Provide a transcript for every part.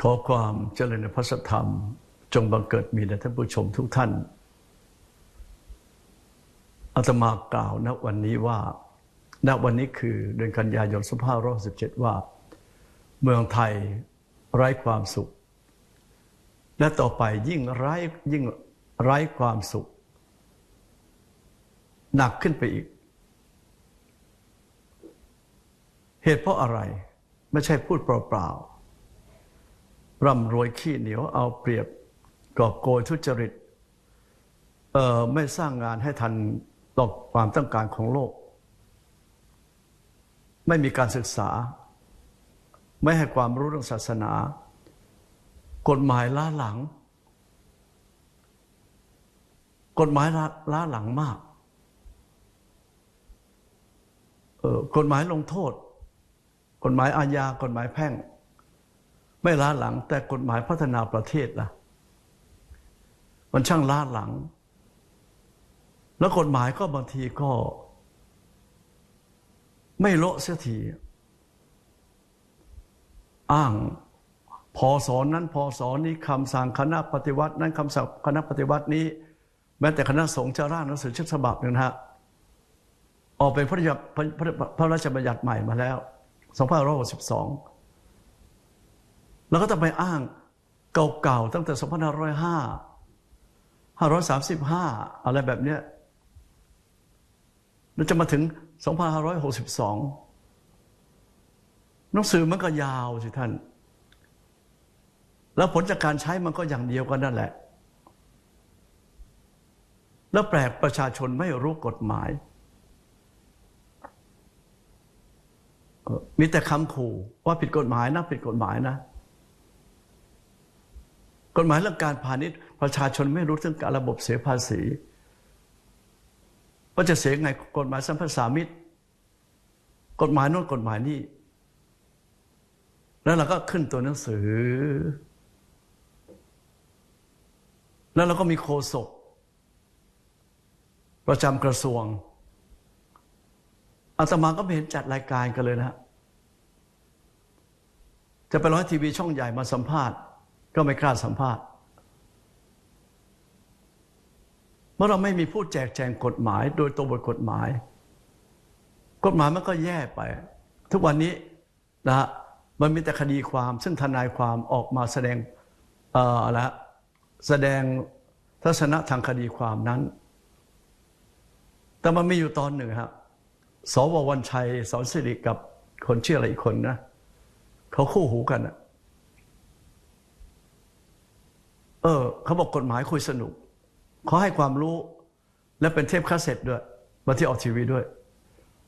ขอความเจริญในพระสธรรม จงบังเกิดมีแด่ท่านผู้ชมทุกท่านอาตมากล่าวณวันนี้ว่าณวันนี้คือเดือนกันยายน2567ว่า เมืองไทยไร้ความสุข และต่อไปยิ่งไร้ยิ่งไร้ความสุข หนักขึ้นไปอีก เหตุเพราะอะไรไม่ใช่พูดเปล่าๆ ร่ำรวยขี้เหนียวเอาเปรียบกอบโกยทุจริตไม่สร้างงานให้ทันต่อความต้องการของโลก ไม่มีการศึกษา ไม่ให้ความรู้เรื่องศาสนา กฎหมายล้าหลัง กฎหมายล้าหลังมากกฎหมายลงโทษ กฎหมายอาญากฎหมายแพ่ง ไม่ล้าหลัง แต่กฎหมายพัฒนาประเทศล่ะ มันช่างล้าหลัง แล้วกฎหมายก็บางทีก็ ไม่โละเสียทีอ้างพอสอนนั้นพอสอนนี้คำสั่งคณะปฏิวัติ นั้นคำสั่งคณะปฏิวัตินี้ แม้แต่คณะสงฆ์จะร่างหนังสือชุดฉบับหนึ่งนะฮะออกเป็นพระราชพระราชบัญญัติใหม่มาแล้ว 2562 แล้วก็ต้องไปอ้างเก่าๆตั้งแต่ 2505 535 อะไรแบบเนี้ยแล้วจะมาถึง 2562 หนังสือมันก็ยาวสิท่าน แล้วผลจากการใช้มันก็อย่างเดียวกันนั่นแหละ แล้วแปลกประชาชนไม่รู้กฎหมาย มีแต่คำขู่ว่าผิดกฎหมายนะผิดกฎหมายนะ กฎหมายเรื่องการพาณิชย์ ประชาชนไม่รู้เรื่องการระบบเสียภาษีว่าจะเสียไงกฎหมายสัมภาษามิตร กฎหมายโน้นกฎหมายนี่แล้วเราก็ขึ้นตัวหนังสือ แล้วเราก็มีโคศก ประจำกระทรวงอาตมาก็ไม่เห็นจัดรายการกันเลยนะ จะไปร้อยทีวีช่องใหญ่มาสัมภาษณ์ ก็ไม่กล้าสัมภาษณ์เมื่อเราไม่มีผู้แจกแจงกฎหมาย โดยตัวบทกฎหมาย กฎหมายมันก็แย่ไป ทุกวันนี้นะฮะมันมีแต่คดีความ ซึ่งทนายความออกมาแสดงเอ่อละแสดงทัศนะทางคดีความนั้น แต่มันมีอยู่ตอนหนึ่งครับสววันชัยสอนสิริกับคนเชื่ออะไรอีกคนนะเขาคู่หูกันอะเออเขาบอกกฎหมายคุยสนุกเขาให้ความรู้และเป็นเทปคาสเซ็ตด้วยมาที่ออกทีวีด้วย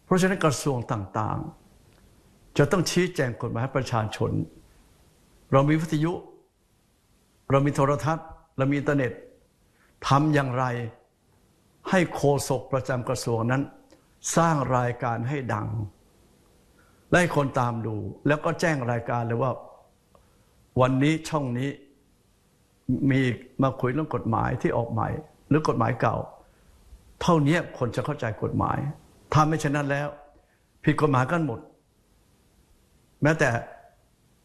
เพราะฉะนั้นกระทรวงต่างๆ จะต้องชี้แจงกฎหมายให้ประชาชน เรามีวิทยุ เรามีโทรทัศน์ เรามีอินเทอร์เน็ตทำอย่างไรให้โฆษกประจำกระทรวงนั้น สร้างรายการให้ดังและให้คนตามดู แล้วก็แจ้งรายการเลยว่า วันนี้ช่องนี้ มีมาคุยเรื่องกฎหมายที่ออกใหม่ หรือกฎหมายเก่า เท่านี้คนจะเข้าใจกฎหมายถ้าไม่เช่นนั้นแล้ว ผิดกฎหมายกันหมด แม้แต่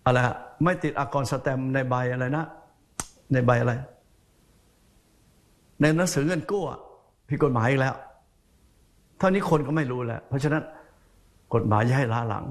อะไรไม่ติดอากรสแตมในใบอะไรนะ ในใบอะไร ในหนังสือเงินกู้ผิดกฎหมายอีกแล้ว เท่านี้คนก็ไม่รู้แล้ว เพราะฉะนั้นกฎหมายอย่าให้ล้าหลัง